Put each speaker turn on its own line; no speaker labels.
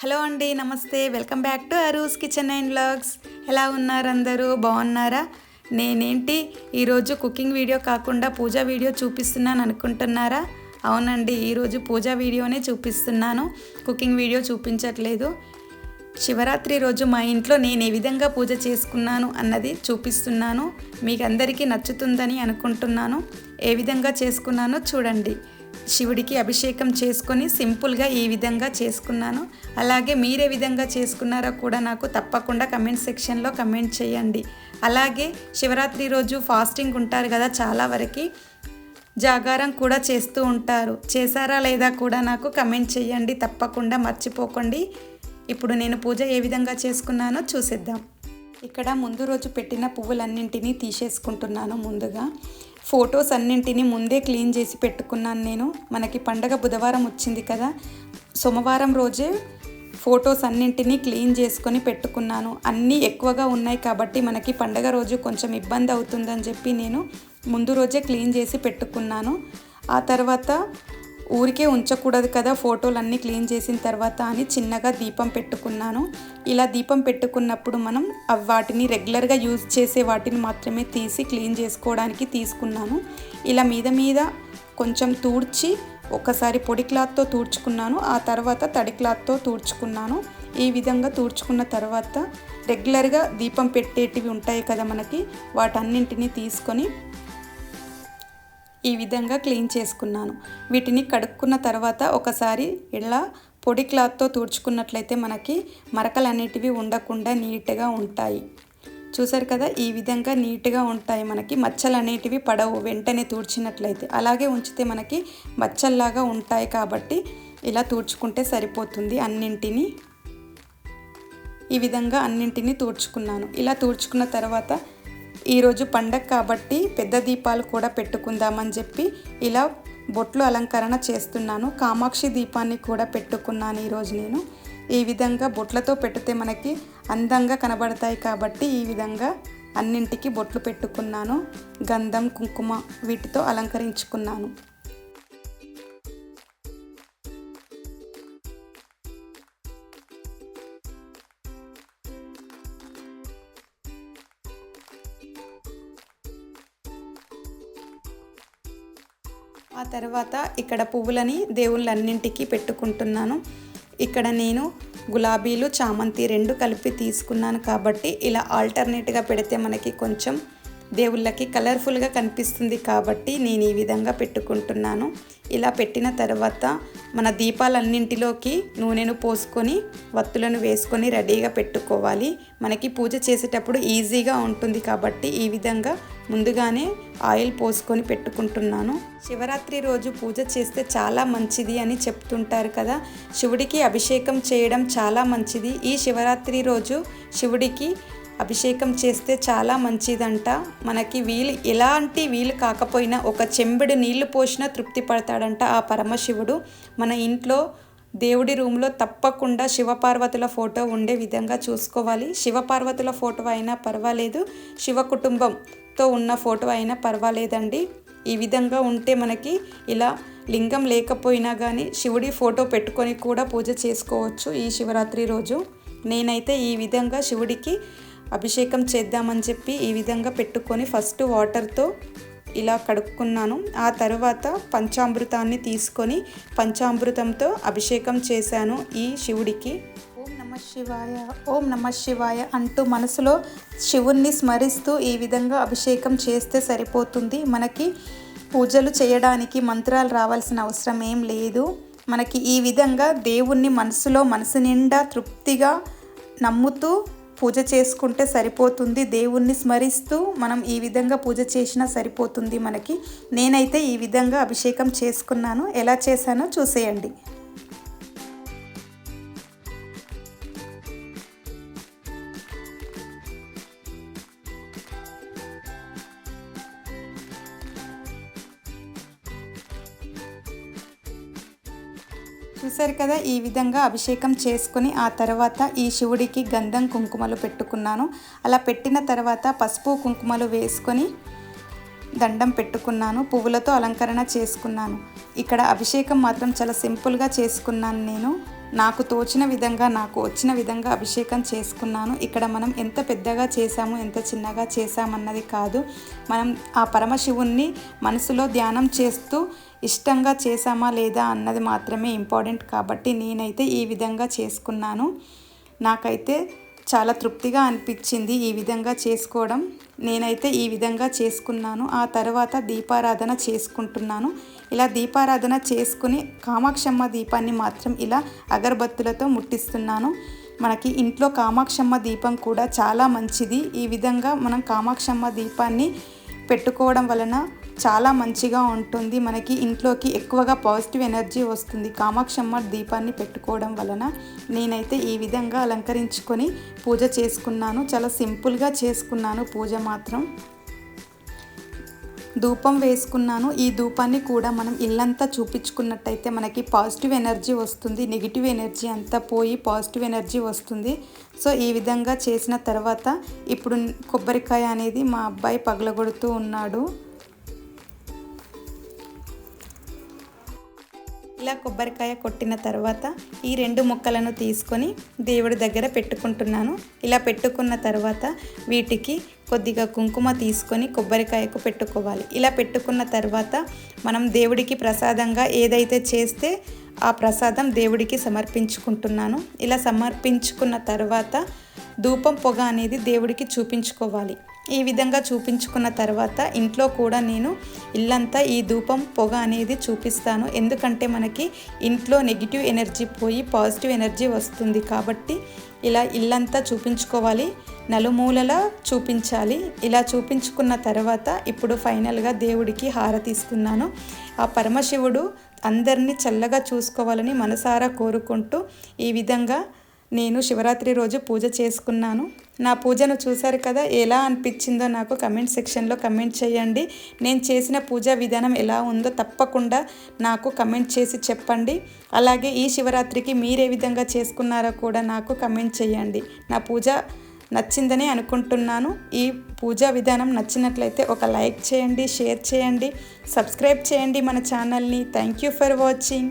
Hello అండి నమస్తే. Welcome back to Aroo's kitchen and vlogs. ఎలా ఉన్నారు అందరూ? బాగున్నారా? నేనేంటి? ఈరోజు కుకింగ్ వీడియో కాకుండా పూజ వీడియో చూపిస్తున్నాను అనుకుంటున్నారా? అవునండి ఈరోజు పూజ వీడియోనే చూపిస్తున్నాను. కుకింగ్ వీడియో చూపించట్లేదు. శివరాత్రి రోజు మా ఇంట్లో నేను ఏ విధంగా పూజ చేసుకున్నాను అన్నది చూపిస్తున్నాను. మీకు అందరికీ నచ్చుతుందని అనుకుంటున్నాను. ఏ విధంగా చేసుకున్నానో చూడండి. శివుడికి అభిషేకం చేసుకొని సింపుల్గా ఈ విధంగా చేసుకున్నాను. అలాగే మీరే విధంగా చేసుకున్నారో కూడా నాకు తప్పకుండా కమెంట్ సెక్షన్లో కమెంట్ చేయండి. అలాగే శివరాత్రి రోజు ఫాస్టింగ్ ఉంటారు కదా చాలా వరకు జాగారం కూడా చేస్తూ ఉంటారు. చేశారా లేదా కూడా నాకు కమెంట్ చేయండి. తప్పకుండా మర్చిపోకండి. ఇప్పుడు నేను పూజ ఏ విధంగా చేసుకున్నానో చూసేద్దాం. ఇక్కడ ముందు రోజు పెట్టిన పువ్వులన్నింటినీ తీసేసుకుంటున్నాను ముందుగా. ఫొటోస్ అన్నింటినీ ముందే క్లీన్ చేసి పెట్టుకున్నాను నేను. మనకి పండగ బుధవారం వచ్చింది కదా. సోమవారం రోజే ఫొటోస్ అన్నింటినీ క్లీన్ చేసుకొని పెట్టుకున్నాను. అన్నీ ఎక్కువగా ఉన్నాయి కాబట్టి మనకి పండగ రోజు కొంచెం ఇబ్బంది అవుతుందని చెప్పి నేను ముందు రోజే క్లీన్ చేసి పెట్టుకున్నాను. ఆ తర్వాత ఊరికే ఉంచకూడదు కదా ఫోటోలు అన్నీ క్లీన్ చేసిన తర్వాత అని చిన్నగా దీపం పెట్టుకున్నాను. ఇలా దీపం పెట్టుకున్నప్పుడు మనం వాటిని రెగ్యులర్గా యూజ్ చేసే వాటిని మాత్రమే తీసి క్లీన్ చేసుకోవడానికి తీసుకున్నాను. ఇలా మీద మీద కొంచెం తూడ్చి ఒకసారి పొడి క్లాత్తో తూడ్చుకున్నాను. ఆ తర్వాత తడి క్లాత్తో తూడ్చుకున్నాను. ఈ విధంగా తూడ్చుకున్న తర్వాత రెగ్యులర్గా దీపం పెట్టేటివి ఉంటాయి కదా మనకి వాటన్నింటినీ తీసుకొని ఈ విధంగా క్లీన్ చేసుకున్నాను. వీటిని కడుక్కున్న తర్వాత ఒకసారి ఇలా పొడి క్లాత్తో తుడుచుకున్నట్లయితే మనకి మరకలు అనేటివి ఉండకుండా నీట్గా ఉంటాయి. చూసారు కదా ఈ విధంగా నీట్గా ఉంటాయి మనకి. మచ్చలు అనేటివి పడవు వెంటనే తూడ్చినట్లయితే. అలాగే ఉంచితే మనకి మచ్చల్లాగా ఉంటాయి కాబట్టి ఇలా తూడ్చుకుంటే సరిపోతుంది అన్నింటినీ. ఈ విధంగా అన్నింటినీ తూడ్చుకున్నాను. ఇలా తూడ్చుకున్న తర్వాత ఈరోజు పండగ కాబట్టి పెద్ద దీపాలు కూడా పెట్టుకుందామని చెప్పి ఇలా బొట్లు అలంకరణ చేస్తున్నాను. కామాక్షి దీపాన్ని కూడా పెట్టుకున్నాను ఈరోజు నేను. ఈ విధంగా బొట్లతో పెడితే మనకి అందంగా కనబడతాయి కాబట్టి ఈ విధంగా అన్నింటికి బొట్లు పెట్టుకున్నాను. గంధం కుంకుమ వీటితో అలంకరించుకున్నాను. ఆ తర్వాత ఇక్కడ పువ్వులని దేవుళ్ళన్నింటికి పెట్టుకుంటున్నాను. ఇక్కడ నేను గులాబీలు చామంతి రెండు కలిపి తీసుకున్నాను కాబట్టి ఇలా ఆల్టర్నేట్గా పెడితే మనకి కొంచెం దేవుళ్ళకి కలర్ఫుల్గా కనిపిస్తుంది కాబట్టి నేను ఈ విధంగా పెట్టుకుంటున్నాను. ఇలా పెట్టిన తర్వాత మన దీపాలన్నింటిలోకి నూనెను పోసుకొని వత్తులను వేసుకొని రెడీగా పెట్టుకోవాలి. మనకి పూజ చేసేటప్పుడు ఈజీగా ఉంటుంది కాబట్టి ఈ విధంగా ముందుగానే ఆయిల్ పోసుకొని పెట్టుకుంటున్నాను. శివరాత్రి రోజు పూజ చేస్తే చాలా మంచిది అని చెప్తుంటారు కదా. శివుడికి అభిషేకం చేయడం చాలా మంచిది. ఈ శివరాత్రి రోజు శివుడికి అభిషేకం చేస్తే చాలా మంచిదంట. మనకి వీలు ఎలాంటి వీలు కాకపోయినా ఒక చెంబెడు నీళ్ళు పోసినా తృప్తి పడతాడంట ఆ పరమశివుడు. మన ఇంట్లో దేవుడి రూమ్లో తప్పకుండా శివపార్వతుల ఫోటో ఉండే విధంగా చూసుకోవాలి. శివపార్వతుల ఫోటో అయినా పర్వాలేదు. శివ కుటుంబంతో ఉన్న ఫోటో అయినా పర్వాలేదండి. ఈ విధంగా ఉంటే మనకి ఇలా లింగం లేకపోయినా కానీ శివుడి ఫోటో పెట్టుకొని కూడా పూజ చేసుకోవచ్చు ఈ శివరాత్రి రోజు. నేనైతే ఈ విధంగా శివుడికి అభిషేకం చేద్దామని చెప్పి ఈ విధంగా పెట్టుకొని ఫస్ట్ వాటర్తో ఇలా కడుక్కున్నాను. ఆ తర్వాత పంచామృతాన్ని తీసుకొని పంచామృతంతో అభిషేకం చేశాను ఈ శివుడికి. ఓం నమ శివాయ ఓం నమ శివాయ అంటూ మనసులో శివుణ్ణి స్మరిస్తూ ఈ విధంగా అభిషేకం చేస్తే సరిపోతుంది. మనకి పూజలు చేయడానికి మంత్రాలు రావాల్సిన అవసరం ఏం లేదు. మనకి ఈ విధంగా దేవుణ్ణి మనసులో మనసు నిండా తృప్తిగా నమ్ముతూ పూజ చేసుకుంటే సరిపోతుంది. దేవుణ్ణి స్మరిస్తూ మనం ఈ విధంగా పూజ చేసినా సరిపోతుంది మనకి. నేనైతే ఈ విధంగా అభిషేకం చేసుకున్నాను. ఎలా చేశానో చూసేయండి. చూసారు కదా ఈ విధంగా అభిషేకం చేసుకుని ఆ తర్వాత ఈ శివుడికి గంధం కుంకుమలు పెట్టుకున్నాను. అలా పెట్టిన తర్వాత పసుపు కుంకుమలు వేసుకొని దండం పెట్టుకున్నాను పువ్వులతో అలంకరణ చేసుకున్నాను. ఇక్కడ అభిషేకం మాత్రం చాలా సింపుల్గా చేసుకున్నాను నేను. నాకు తోచిన విధంగా నాకు వచ్చిన విధంగా అభిషేకం చేసుకున్నాను. ఇక్కడ మనం ఎంత పెద్దగా చేశాము ఎంత చిన్నగా చేశామన్నది కాదు. మనం ఆ పరమశివుణ్ణి మనసులో ధ్యానం చేస్తూ ఇష్టంగా చేశామా లేదా అన్నది మాత్రమే ఇంపార్టెంట్ కాబట్టి నేనైతే ఈ విధంగా చేసుకున్నాను. నాకైతే చాలా తృప్తిగా అనిపించింది ఈ విధంగా చేసుకోవడం. నేనైతే ఈ విధంగా చేసుకున్నాను. ఆ తర్వాత దీపారాధన చేసుకుంటున్నాను. ఇలా దీపారాధన చేసుకుని కామాక్షమ్మ దీపాన్ని మాత్రం ఇలా అగరబత్తులతో ముట్టిస్తున్నాను. మనకి ఇంట్లో కామాక్షమ్మ దీపం కూడా చాలా మంచిది. ఈ విధంగా మనం కామాక్షమ్మ దీపాన్ని పెట్టుకోవడం వలన చాలా మంచిగా ఉంటుంది. మనకి ఇంట్లోకి ఎక్కువగా పాజిటివ్ ఎనర్జీ వస్తుంది. కామాక్షమ్మ దీపాన్ని పెట్టుకోవడం వలన నేనైతే ఈ విధంగా అలంకరించుకొని పూజ చేసుకున్నాను. చాలా సింపుల్గా చేసుకున్నాను పూజ మాత్రం. ధూపం వేసుకున్నాను. ఈ ధూపాన్ని కూడా మనం ఇల్లంతా చూపించుకున్నట్టయితే మనకి పాజిటివ్ ఎనర్జీ వస్తుంది. నెగిటివ్ ఎనర్జీ అంతా పోయి పాజిటివ్ ఎనర్జీ వస్తుంది. సో ఈ విధంగా చేసిన తర్వాత ఇప్పుడు కొబ్బరికాయ అనేది మా అబ్బాయి పగలగొడుతూ ఉన్నాడు. ఇలా కొబ్బరికాయ కొట్టిన తర్వాత ఈ రెండు ముక్కలను తీసుకొని దేవుడి దగ్గర పెట్టుకుంటున్నాను. ఇలా పెట్టుకున్న తర్వాత వీటికి కొద్దిగా కుంకుమ తీసుకొని కొబ్బరికాయకు పెట్టుకోవాలి. ఇలా పెట్టుకున్న తర్వాత మనం దేవుడికి ప్రసాదంగా ఏదైతే చేస్తే ఆ ప్రసాదం దేవుడికి సమర్పించుకుంటున్నాను. ఇలా సమర్పించుకున్న తర్వాత ధూపం పొగ అనేది దేవుడికి చూపించుకోవాలి. ఈ విధంగా చూపించుకున్న తర్వాత ఇంట్లో కూడా నేను ఇల్లంతా ఈ ధూపం పొగ అనేది చూపిస్తాను. ఎందుకంటే మనకి ఇంట్లో నెగిటివ్ ఎనర్జీ పోయి పాజిటివ్ ఎనర్జీ వస్తుంది కాబట్టి ఇలా ఇల్లంతా చూపించుకోవాలి. నలుమూలలా చూపించాలి. ఇలా చూపించుకున్న తర్వాత ఇప్పుడు ఫైనల్గా దేవుడికి హారతిస్తున్నాను. ఆ పరమశివుడు అందరినీ చల్లగా చూసుకోవాలని మనసారా కోరుకుంటూ ఈ విధంగా నేను శివరాత్రి రోజు పూజ చేసుకున్నాను. నా పూజను చూశారు కదా ఎలా అనిపించిందో నాకు కమెంట్ సెక్షన్లో కమెంట్ చేయండి. నేను చేసిన పూజా విధానం ఎలా ఉందో తప్పకుండా నాకు కమెంట్ చేసి చెప్పండి. అలాగే ఈ శివరాత్రికి మీరే విధంగా చేసుకున్నారో కూడా నాకు కమెంట్ చేయండి. నా పూజ నచ్చిందని అనుకుంటున్నాను. ఈ పూజా విధానం నచ్చినట్లయితే ఒక లైక్ చేయండి షేర్ చేయండి సబ్స్క్రైబ్ చేయండి మన ఛానల్ని. Thank you for watching.